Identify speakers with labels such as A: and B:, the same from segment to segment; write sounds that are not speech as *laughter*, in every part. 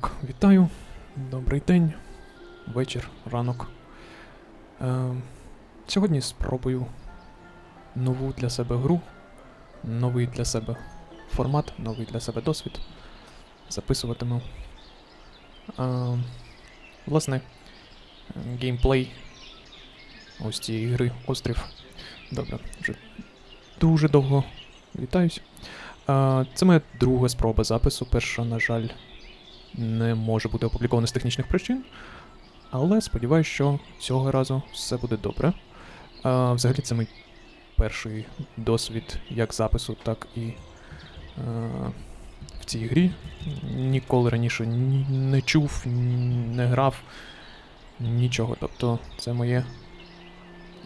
A: Так, вітаю. Добрий день, вечір, ранок. Е, сьогодні спробую нову для себе гру, новий для себе формат, новий для себе досвід. Записуватиму. Е, власне, геймплей ось цієї гри Острів. Добре, вже дуже довго вітаюсь. Е, це моя друга спроба запису. Перша, на жаль, не може бути опублікована з технічних причин. Але сподіваюся, що цього разу все буде добре. А, взагалі, це мій перший досвід як запису, так і е, в цій грі. Ніколи раніше ні, не чув, ні- не грав нічого. Тобто, це моє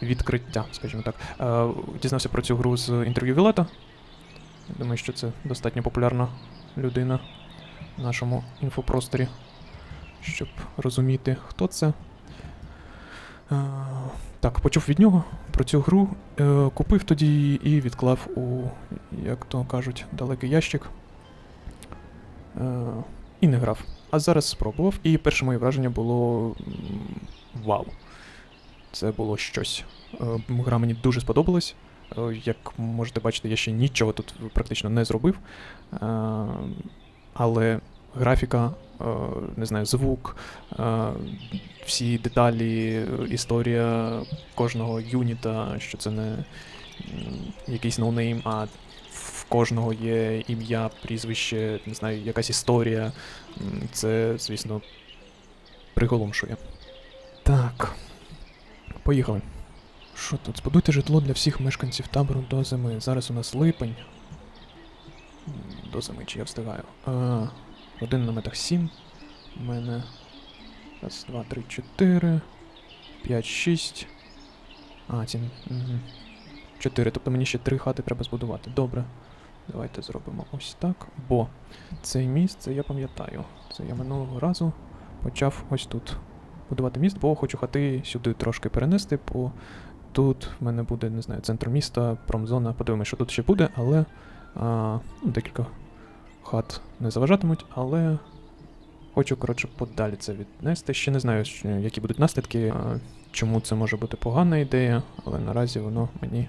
A: відкриття, скажімо так. Е, дізнався про цю гру з інтерв'ю Вілета. Думаю, що це достатньо популярна людина нашому інфопросторі, щоб розуміти, хто це. Е, так, почув від нього про цю гру, е, купив тоді її і відклав у, як то кажуть, далекий ящик. Е, і не грав. А зараз спробував, і перше моє враження було вау. Це було щось. Гра мені дуже сподобалась. Як можете бачити, я ще нічого тут практично не зробив. Але графіка, е, не знаю, звук, е, всі деталі, історія кожного юніта, що це не якийсь ноунейм, а в кожного є ім'я, прізвище, не знаю, якась історія. Це, звісно, приголомшує. Так. Поїхали. Що тут? Збудуйте житло для всіх мешканців табору до зими. Зараз у нас липень. М, До зими, чи я встигаю. А, один на метах 7. У мене. Раз, два, три, чотири. П'ять, шість. А, ці. Угу. Чотири. Тобто мені ще три хати треба збудувати. Добре. Давайте зробимо ось так. Бо цей міст, це я пам'ятаю. Це я минулого разу почав ось тут будувати міст, бо хочу хати сюди трошки перенести, бо тут в мене буде, не знаю, центр міста, промзона. Подивимось, що тут ще буде, але а, ну, декілька хат не заважатимуть, але хочу, коротше, подалі це віднести. Ще не знаю, які будуть наслідки, чому це може бути погана ідея, але наразі воно мені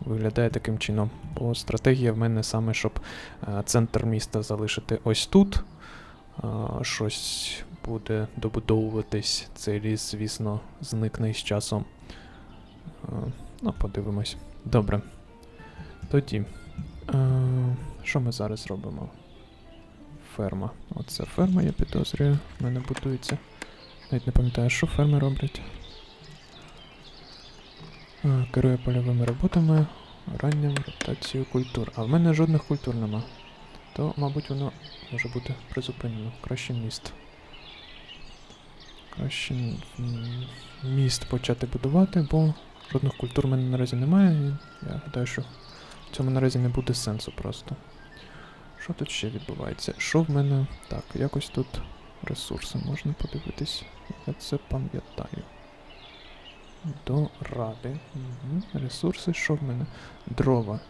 A: виглядає таким чином. Бо стратегія в мене саме, щоб а, центр міста залишити ось тут. Щось буде добудовуватись. Цей ліс, звісно, зникне із часом. Ну, подивимось. Добре. Тоді. Е, що ми зараз робимо? Ферма. Оце ферма, я підозрюю. В мене будується. Навіть не пам'ятаю, що ферми роблять. Керує польовими роботами, ранням ротацією культур. А в мене жодних культур нема. То, мабуть, воно може бути призупинено. Краще міст. Краще міст почати будувати, бо жодних культур в мене наразі немає. І я гадаю, що в цьому наразі не буде сенсу просто. Що тут ще відбувається? Що в мене. Так, якось тут ресурси можна подивитись. Я це пам'ятаю. До ради. Угу. Ресурси, що в мене? Дрова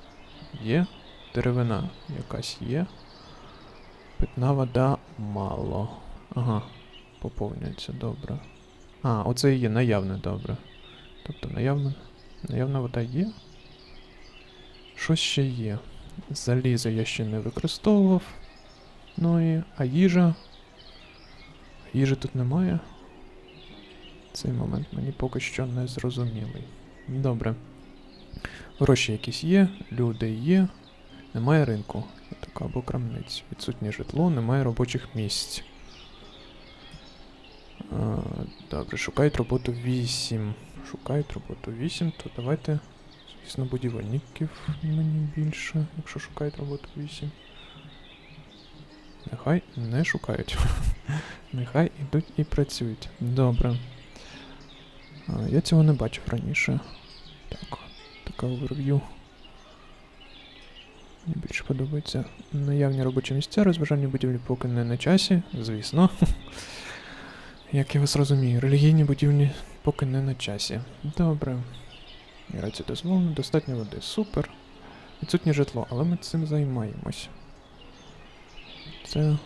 A: є. Деревина якась є. Питна вода мало. Ага. Поповнюється, добре. А, оце і є наявне, добре. Тобто наявна, наявна вода є. Щось ще є. Залізо я ще не використовував. Ну і. А їжа. Їжі тут немає. Цей момент мені поки що не зрозумілий. Добре. Гроші якісь є, люди є. Немає ринку. Така або крамниць. Відсутнє житло, немає робочих місць. А, добре, шукають роботу 8. Шукають роботу 8, то давайте. Звісно, будівельників мені більше, якщо шукають роботу 8. Нехай не шукають. *laughs* Нехай ідуть і працюють. Добре. Я цього не бачив раніше. Так, таке оверв'ю. Мені більше подобається наявні робочі місця, розважальні будівлі поки не на часі, звісно. *laughs* Як я вас розумію, релігійні будівлі поки не на часі. Добре. Міграція дозволена, достатньо води. Супер. Відсутнє житло, але ми цим займаємось. Це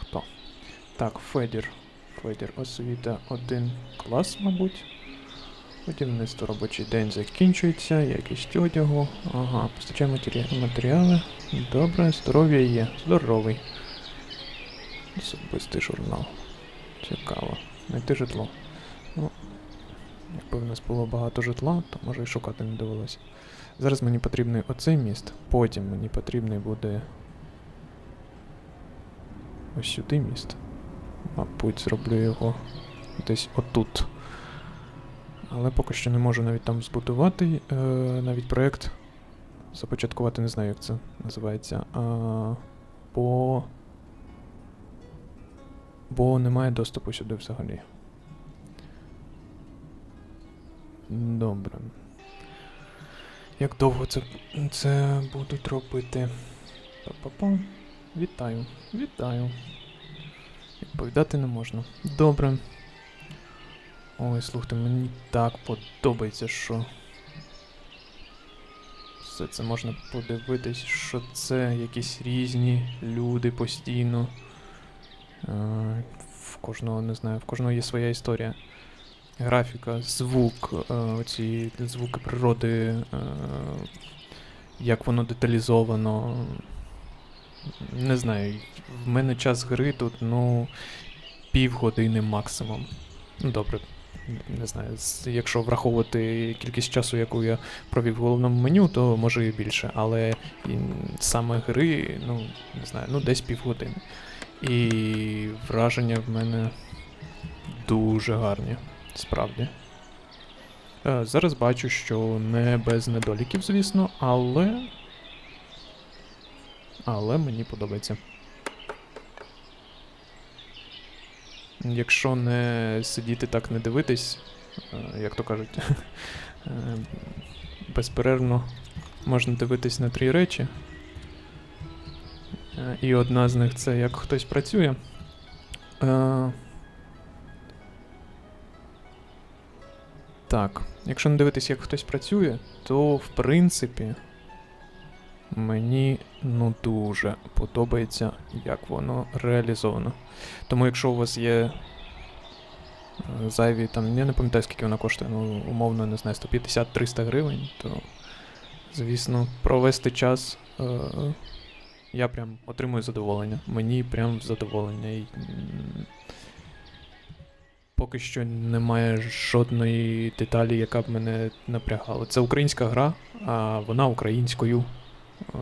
A: хто? Так, Федір. Федір, освіта один клас, мабуть. Будівництво робочий день закінчується, якість одягу. Ага, постачає матері- матеріали. Добре, здоров'я є. Здоровий. Особистий журнал. Цікаво. Знайти житло. Ну, якби в нас було багато житла, то може і шукати не довелося. Зараз мені потрібний оцей міст, потім мені потрібний буде ось сюди міст. Мабуть, зроблю його десь отут. Але поки що не можу навіть там збудувати е, навіть проєкт. Започаткувати не знаю, як це називається. А, бо. Бо немає доступу сюди взагалі. Добре. Як довго це, це будуть робити? Па-па-па. Вітаю. Вітаю. Відповідати не можна. Добре. Ой, слухайте, мені так подобається, що. Все це можна подивитись, що це якісь різні люди постійно. Е, в кожного, не знаю, в кожного є своя історія. Графіка, звук, е, оці звуки природи, е, як воно деталізовано. Не знаю, в мене час гри тут, ну, півгодини максимум. Ну, добре, не знаю, якщо враховувати кількість часу, яку я провів в головному меню, то може і більше. Але і саме гри, ну, не знаю, ну десь півгодини. І враження в мене дуже гарні, справді. Е, Зараз бачу, що не без недоліків, звісно, але. Але мені подобається. Якщо не сидіти так, не дивитись, е, як то кажуть, *laughs* е, безперервно можна дивитись на три речі. Е, І одна з них це як хтось працює. Так, якщо не дивитись, як хтось працює, то в принципі мені ну дуже подобається, як воно реалізовано. Тому якщо у вас є е, зайві, там, я не пам'ятаю, скільки вона коштує, ну, умовно, не знаю, 150-300 гривень, то, звісно, провести час е, я прям отримую задоволення. Мені прям задоволення. І, поки що немає жодної деталі, яка б мене напрягала. Це українська гра, а вона українською,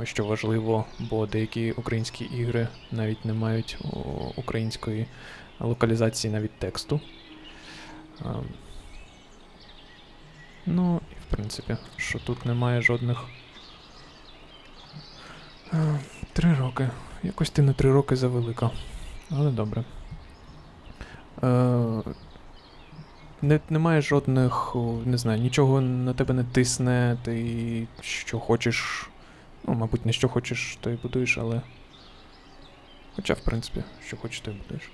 A: що важливо, бо деякі українські ігри навіть не мають української локалізації навіть тексту. Ну, і в принципі, що тут немає жодних. Три роки. Якось ти на три роки завелика. Але добре. Е, не, немає жодних, не знаю, нічого на тебе не тисне, ти що хочеш. Ну, мабуть, не що хочеш, то й будуєш, але. Хоча, в принципі, що хочеш, то й будуєш.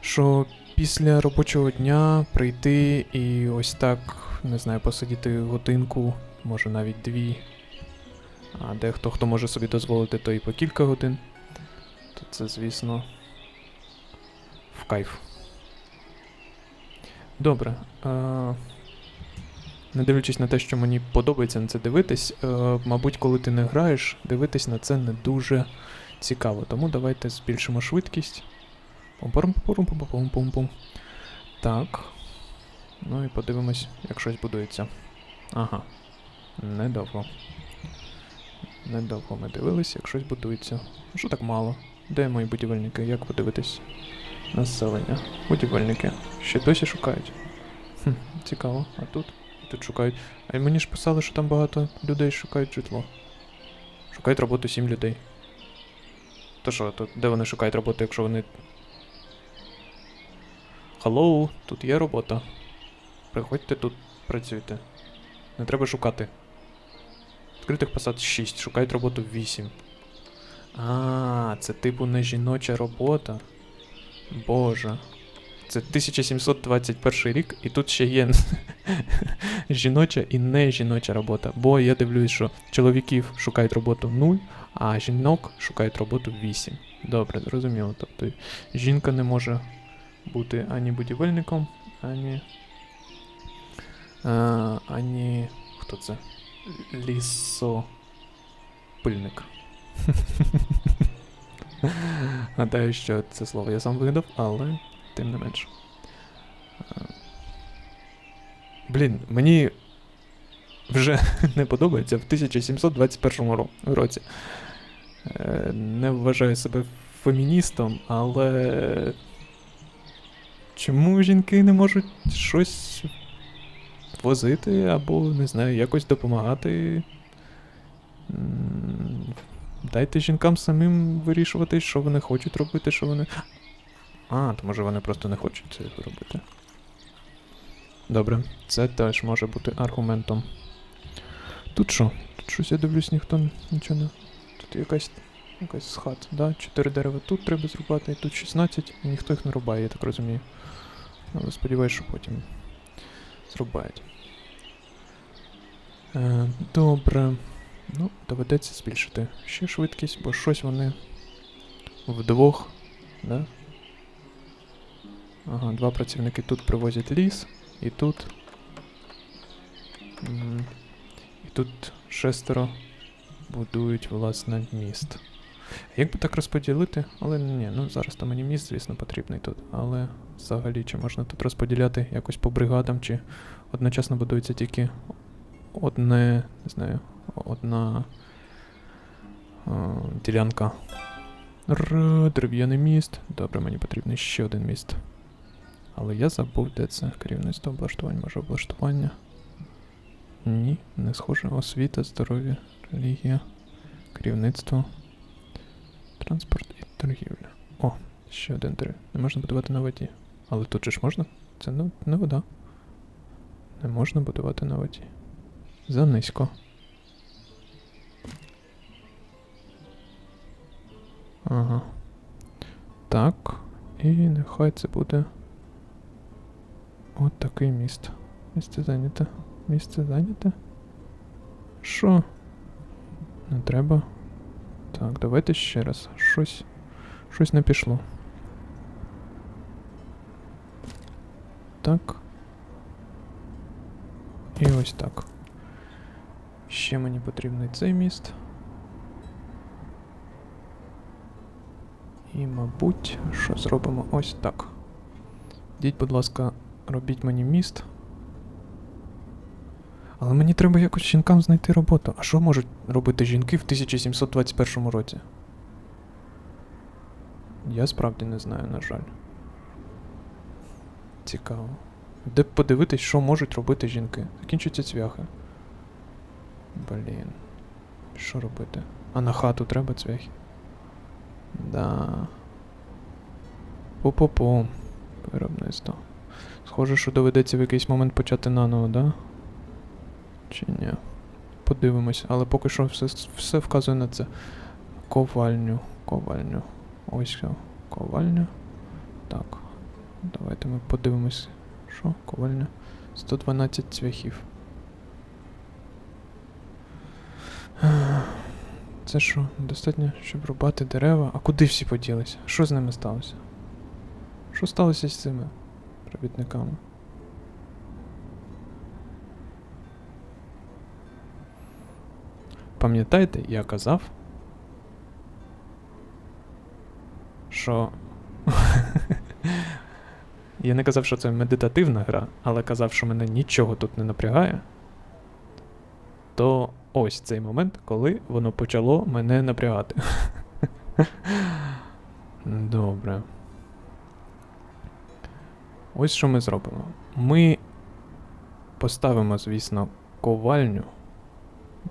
A: Що після робочого дня прийти і ось так, не знаю, посидіти годинку, може навіть дві. А дехто, хто може собі дозволити, то і по кілька годин. То це, звісно, в кайф. Добре. Е, не дивлячись на те, що мені подобається на це дивитись, е, мабуть, коли ти не граєш, дивитись на це не дуже цікаво. Тому давайте збільшимо швидкість. Так. Ну і подивимось, як щось будується. Ага. Недовго. Недовго ми дивились, як щось будується. Що так мало? Де мої будівельники? Як подивитись? Населення. Будівельники. Ще досі шукають. Хм, цікаво. А тут? Тут шукають. А й мені ж писали, що там багато людей шукають житло. Шукають роботу сім людей. То що, тут де вони шукають роботу, якщо вони. Hello, тут є робота. Приходьте тут, працюйте. Не треба шукати. Відкритих посад 6, шукають роботу 8. А, це типу не жіноча робота. Боже. Це 1721 рік, і тут ще є *laughs* жіноча і не жіноча робота. Бо я дивлюсь, що чоловіків шукають роботу 0, а жінок шукають роботу 8. Добре, зрозуміло. Тобто жінка не може бути ані будівельником, ані. А, ані. Хто це? Лісопильник. *laughs* *laughs* Гадаю, що це слово я сам вигадав, але тим не менше. Блін, мені вже *laughs* не подобається в 1721 році. Е, Не вважаю себе феміністом, але. Чому жінки не можуть щось возити або, не знаю, якось допомагати? Дайте жінкам самим вирішувати, що вони хочуть робити, що вони. А, то може вони просто не хочуть цього робити. Добре, це теж може бути аргументом. Тут що? Тут щось я дивлюсь, ніхто нічого не. Тут якась якась з хат, да? Чотири дерева тут треба зрубати, і тут 16, і ніхто їх не рубає, я так розумію. Але сподіваюсь, що потім зрубають. Е, добре. Ну, доведеться збільшити ще швидкість, бо щось вони вдвох, да? Ага, два працівники тут привозять ліс, і тут. І тут шестеро будують, власне, міст. Як би так розподілити? Але ні, ну зараз там мені міст, звісно, потрібний тут. Але взагалі, чи можна тут розподіляти якось по бригадам, чи одночасно будується тільки одне, не знаю, одна е, ділянка. Р, дерев'яний міст. Добре, мені потрібен ще один міст. Але я забув, де це керівництво облаштування, може облаштування. Ні, не схоже. Освіта, здоров'я, релігія, керівництво, транспорт і торгівля. О, ще один дерев. Не можна будувати на воді. Але тут же ж можна? Це не, не вода. Не можна будувати на воді. Занизько. Ага. Так. І нехай це буде. От такий міст. Місце зайняте. Місце зайняте? Що? Не треба. Так, давайте ще раз. Щось. Щось не пішло. Так. І ось так. Ще мені потрібний цей міст. І, мабуть, що зробимо ось так. Діть, будь ласка, робіть мені міст. Але мені треба якось жінкам знайти роботу. А що можуть робити жінки в 1721 році? Я справді не знаю, на жаль. Цікаво. Де б подивитись, що можуть робити жінки? Закінчуються цвяхи. Блін. Що робити? А на хату треба цвяхи? Да. Пу-пу-пу. Виробництво. Схоже, що доведеться в якийсь момент почати наново, да? Чи ні? Подивимось, але поки що все, все вказує на це. Ковальню. Ковальню. Ось ковальня. Так. Давайте ми подивимось. Що? Ковальня. 112 цвяхів. Це що? Достатньо, щоб рубати дерева. А куди всі поділися? Що з ними сталося? Що сталося з цими робітниками? Пам'ятаєте, я казав, що. *laughs* я не казав, що це медитативна гра, але казав, що мене нічого тут не напрягає. То ось цей момент, коли воно почало мене напрягати. *laughs* Добре. Ось що ми зробимо. Ми поставимо, звісно, ковальню.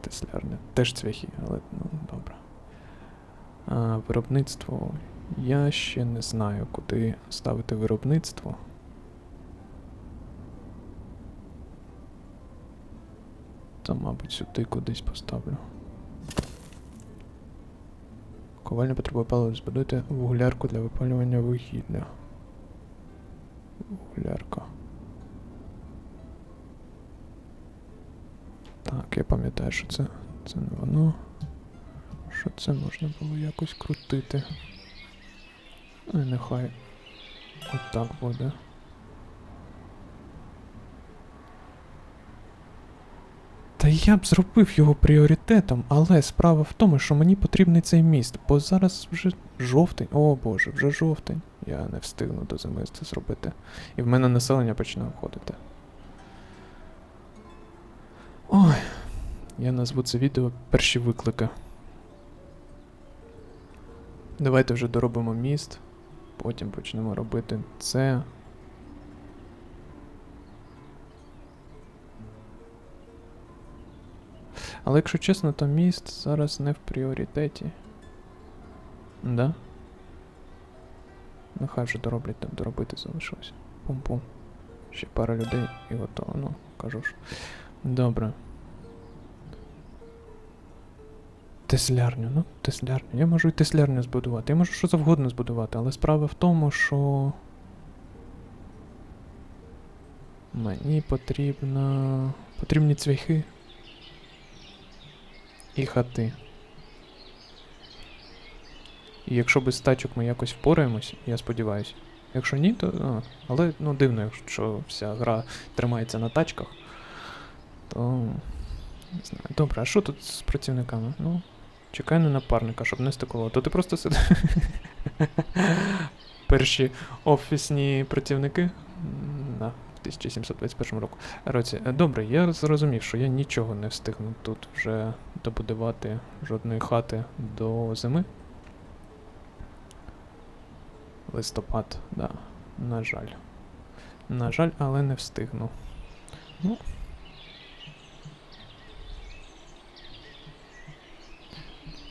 A: Теслярне. Теж цвяхи, але ну, добре. А, виробництво. Я ще не знаю, куди ставити виробництво. Та, мабуть, сюди кудись поставлю. Ковальня потребує палива, збудуйте вуглярку для випалювання вугілля. Вуглярка. Так, я пам'ятаю, що це, це не воно. Що це можна було якось крутити. Е, Нехай отак буде. Я б зробив його пріоритетом, але справа в тому, що мені потрібний цей міст, бо зараз вже жовтень. О боже, вже жовтень. Я не встигну до зими це зробити. І в мене населення почне входити. Ой. Я назву це відео перші виклики. Давайте вже доробимо міст. Потім почнемо робити це. Але якщо чесно, то міст зараз не в пріоритеті. Да? Нехай вже дороблять там доробити залишилось. Пум-пум. Ще пара людей і готово. Ну, кажу ж. Добре. Теслярню, ну, теслярню. Я можу і теслярню збудувати. Я можу що завгодно збудувати, але справа в тому, що. Мені потрібно. Потрібні цвяхи. І хати. І якщо без тачок ми якось впораємось, я сподіваюся. Якщо ні, то. А, але ну дивно, якщо вся гра тримається на тачках, то. Не знаю. Добре, а що тут з працівниками? Ну, чекай на напарника, щоб не стикувало. То ти просто сидиш. *laughs* Перші офісні працівники. М, Да, в 1721 року. році. Е, Добре, я зрозумів, що я нічого не встигну тут вже добудувати жодної хати до зими. Листопад, да. На жаль. На жаль, але не встигну. Ну,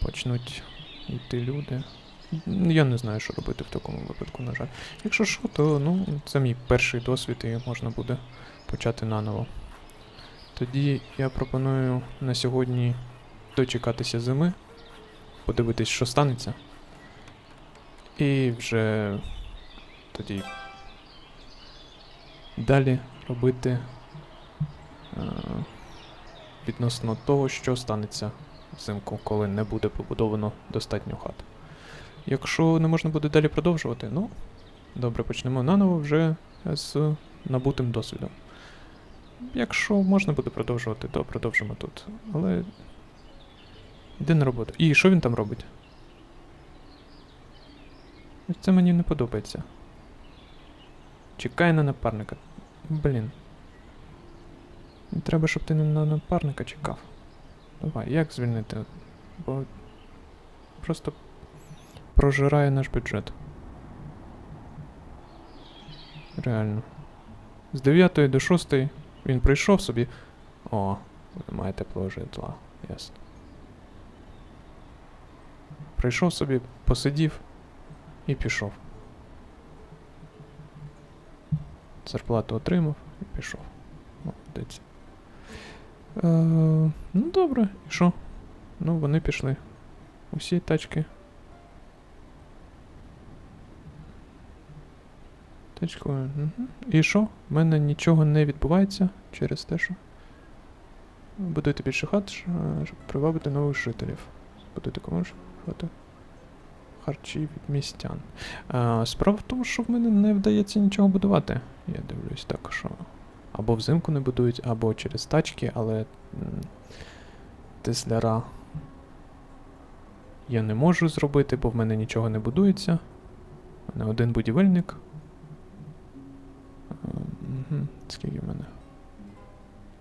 A: почнуть йти люди. Я не знаю, що робити в такому випадку, на жаль. Якщо що, то ну, це мій перший досвід і можна буде почати наново. Тоді я пропоную на сьогодні дочекатися зими, подивитись, що станеться. І вже тоді далі робити е, відносно того, що станеться взимку, коли не буде побудовано достатньо хат. Якщо не можна буде далі продовжувати, ну, добре, почнемо наново вже з набутим досвідом. Якщо можна буде продовжувати, то продовжимо тут. Але. Йди на роботу. І що він там робить? Це мені не подобається. Чекай на напарника. Блін. Треба, щоб ти не на напарника чекав. Давай, як звільнити? Бо просто прожирає наш бюджет. Реально. З 9 до 6 він прийшов собі. О, немає теплого житла, ясно. Прийшов собі, посидів і пішов. Зарплату отримав і пішов. Молодець. Е, ну добре, і що? Ну, вони пішли. Усі тачки. Тачкою. Угу. І що? В мене нічого не відбувається через те, що. Будуйте більше хат, щоб привабити нових жителів. Будуйте комусь хати. Харчі від містян. Е, справа в тому, що в мене не вдається нічого будувати. Я дивлюсь так, що. Або взимку не будують, або через тачки, але. Тесляра я не можу зробити, бо в мене нічого не будується. У мене один будівельник. Угу. Скільки в мене?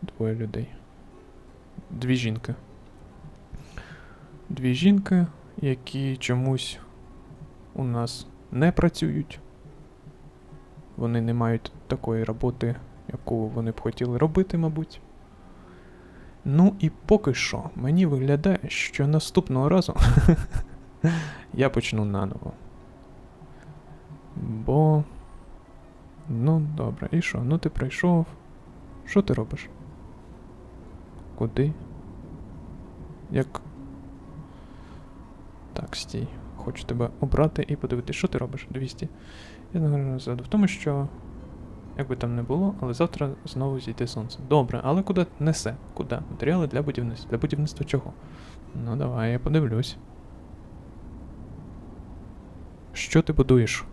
A: Двоє людей. Дві жінки. Дві жінки, які чомусь у нас не працюють. Вони не мають такої роботи, яку вони б хотіли робити, мабуть. Ну і поки що мені виглядає, що наступного разу *laughs* я почну наново. Бо. Ну, добре, і що? Ну ти прийшов. Що ти робиш? Куди? Як. Так, стій. Хочу тебе обрати і подивитись, що ти робиш? 200. Я назад в тому, що. Як би там не було, але завтра знову зійде сонце. Добре, але куди несе? Куди? Матеріали для будівництва. Для будівництва чого? Ну давай, я подивлюсь. Що ти будуєш?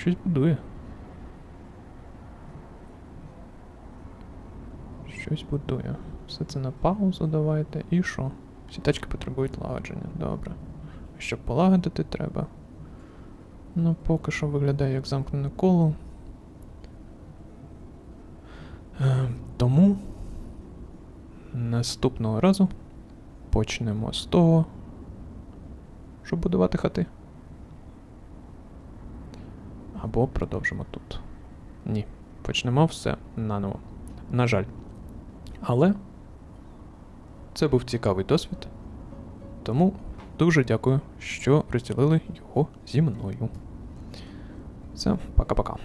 A: Щось будує. Щось будує. Все це на паузу давайте. І що? Всі тачки потребують лагодження. Добре. А щоб полагодити треба. Ну, поки що виглядає як замкнене коло. Е, тому наступного разу почнемо з того, щоб будувати хати. Або продовжимо тут. Ні. Почнемо все наново. На жаль. Але це був цікавий досвід. Тому дуже дякую, що розділили його зі мною. Все, пока-пока.